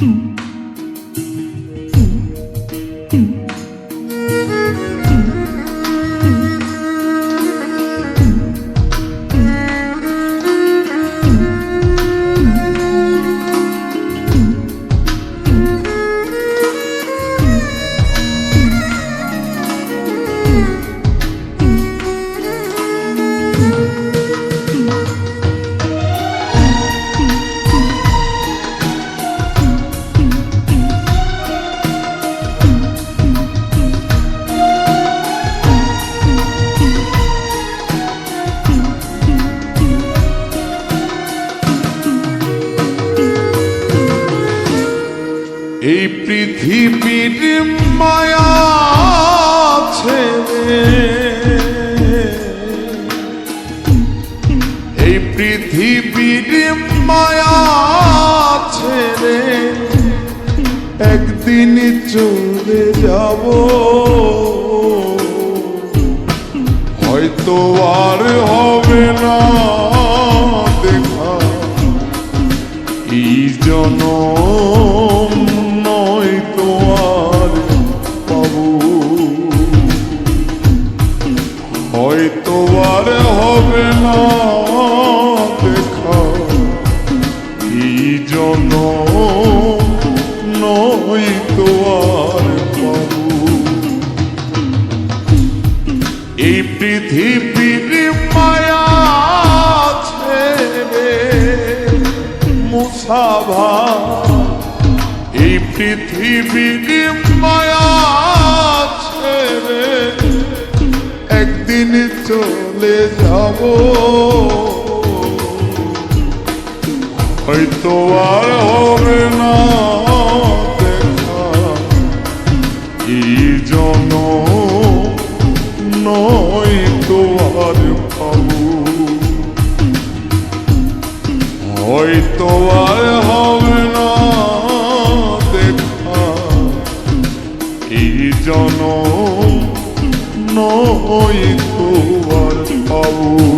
Mm-hmm. এই পৃথিবীর মায়া এই পৃথিবীর মায়া একদিন চলে যাব। হয়তো আর হবে না দেখা। এই জনম এই পৃথিবীর মায়া মুসাভা এই পৃথিবীর মায়া ছেড়ে একদিন চলে যাব। হয়তো আর হবে না। নয় তো আর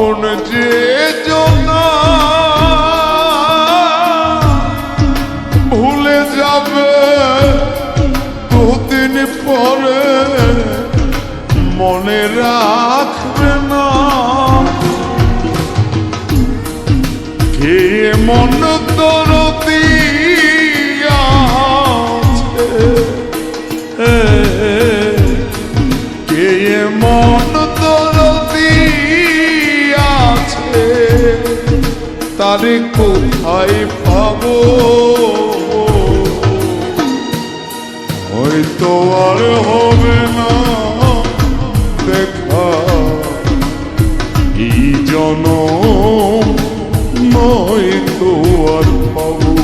আপন যে জনা ভুলে যাবে। তারে কোথায় পাবো? হয়তো আর হবে না দেখা। এই জন নয় তো আর পাবো?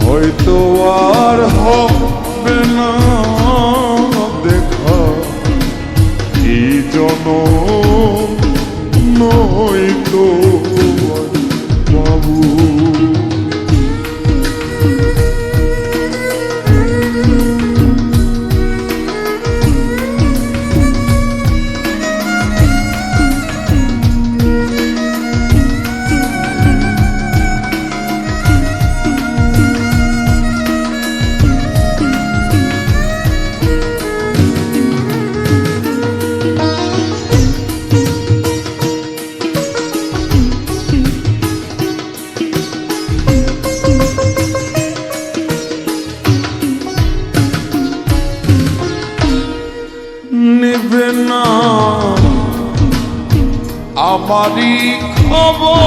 হয়তো আর হবে নিবে না। আমারই খবর।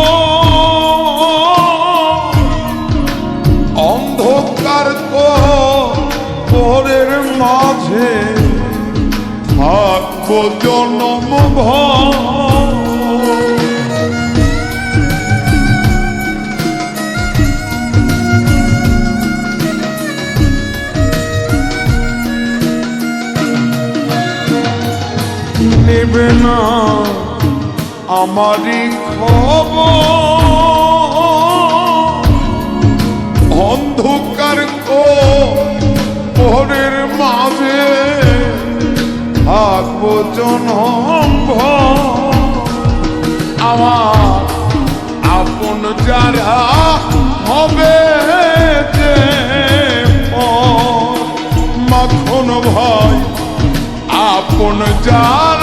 অন্ধকার পরের মাঝে থাকব জনম আমারই খবর অন্ধকার পরের মাঝে থাকব জনম ভর। আমার আপন যারা হবে যে মাখন ভাই আপন যারা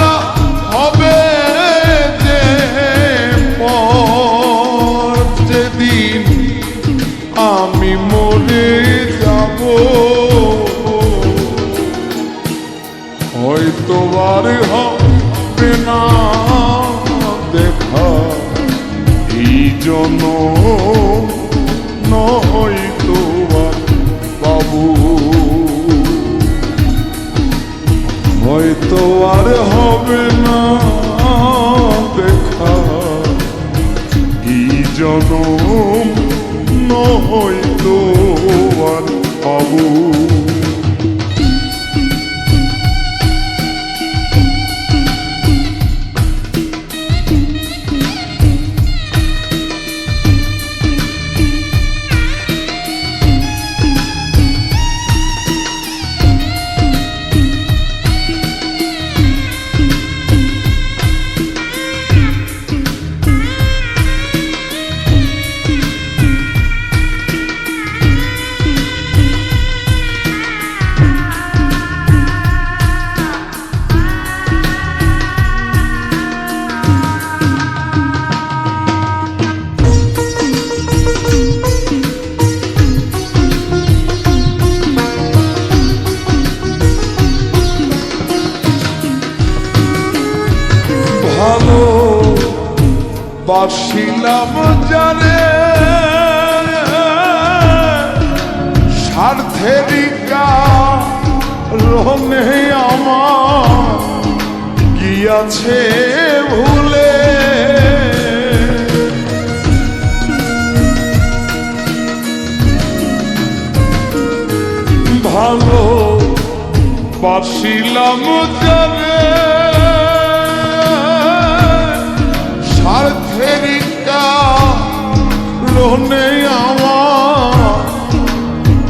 আর হবে না দেখা। এই জন্য নয়তো আর বাবু। হয়তো আর হবে না দেখা। এই জনম নয়তো আর পাবো বাসিলাম জানে স্বার্থেরিকা রনে আমার গিয়াছে ভুলে? ভালো বাসিলাম জানে লোনে আমার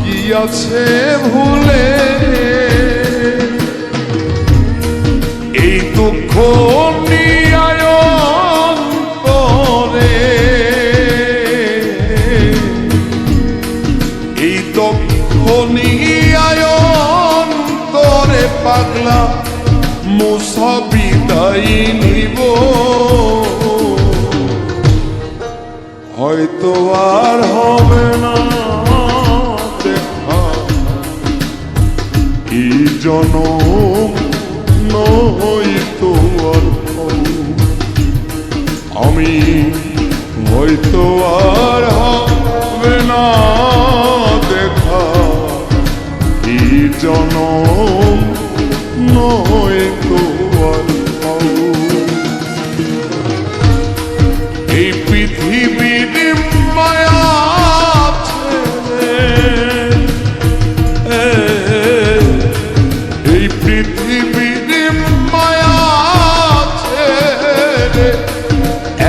গিয়াছে ভুলে? এই দুঃখ নিয়ায়ন্তরে এই নিয়ায়ন্তরে পাগলা মুসা বিদায় নিব। হয়তো আর হবে না দেখা এই জনম নয়তো আর আমি হয়তো আর হবে না দেখা। এই জনম নয়তো পৃথিবীর মায়া ছেড়ে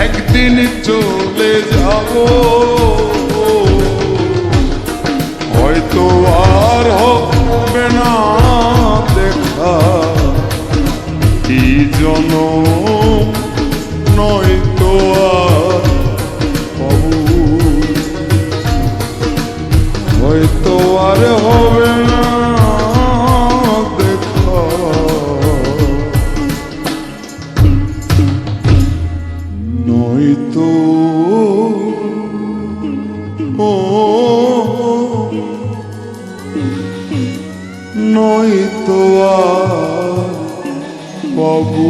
একদিন চলে যাব। হয়তো আর হবে না দেখা। এই জনম ও নয়তো আর পাবো